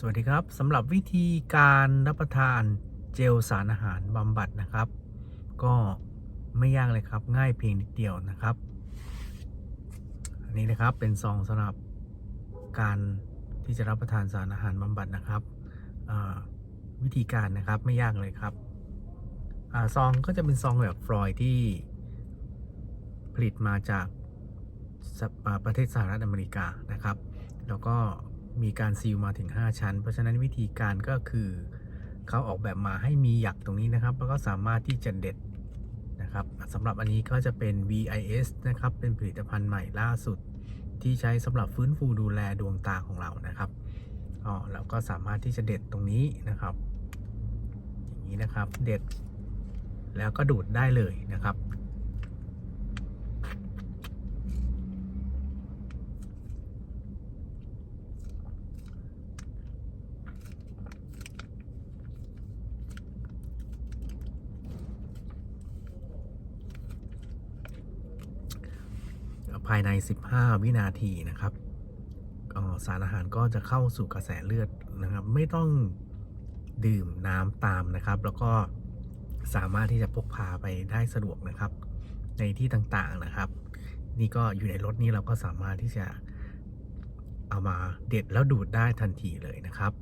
สวัสดีครับสำหรับวิธีการรับประทานเจลสารอาหารบำบัดนะครับ ก็ไม่ยากเลยครับง่ายเพียงนิดเดียวนะครับ อันนี้นะครับเป็นซองสำหรับการที่จะรับประทานสารอาหารบำบัดนะครับวิธีการนะครับไม่ยากเลยครับอซองก็จะเป็นซองแบบฟลอยที่ผลิตมาจากประเทศสหรัฐอเมริกานะครับ แล้วก็ มีการซีลมาถึง 5 ชั้น เพราะฉะนั้นวิธีการก็คือเขาออกแบบมาให้มีหยักตรงนี้นะครับ แล้วก็สามารถที่จะเด็ดนะครับสำหรับอันนี้ก็จะเป็น VIS นะครับ เป็นผลิตภัณฑ์ใหม่ล่าสุดที่ใช้สำหรับฟื้นฟูดูแลดวงตาของเรานะครับอ๋อเราก็สามารถที่จะเด็ดตรงนี้นะครับ อย่างนี้นะครับเด็ดแล้วก็ดูดได้เลยนะครับ ภายใน 15 วินาทีนะครับสารอาหารก็จะเข้าสู่กระแสเลือดนะครับ ไม่ต้องดื่มน้ำตามนะครับ แล้วก็สามารถที่จะพกพาไปได้สะดวกนะครับ ในที่ต่างๆนะครับ นี่ก็อยู่ในรถนี้เราก็สามารถที่จะเอามาเด็ดแล้วดูดได้ทันทีเลยนะครับ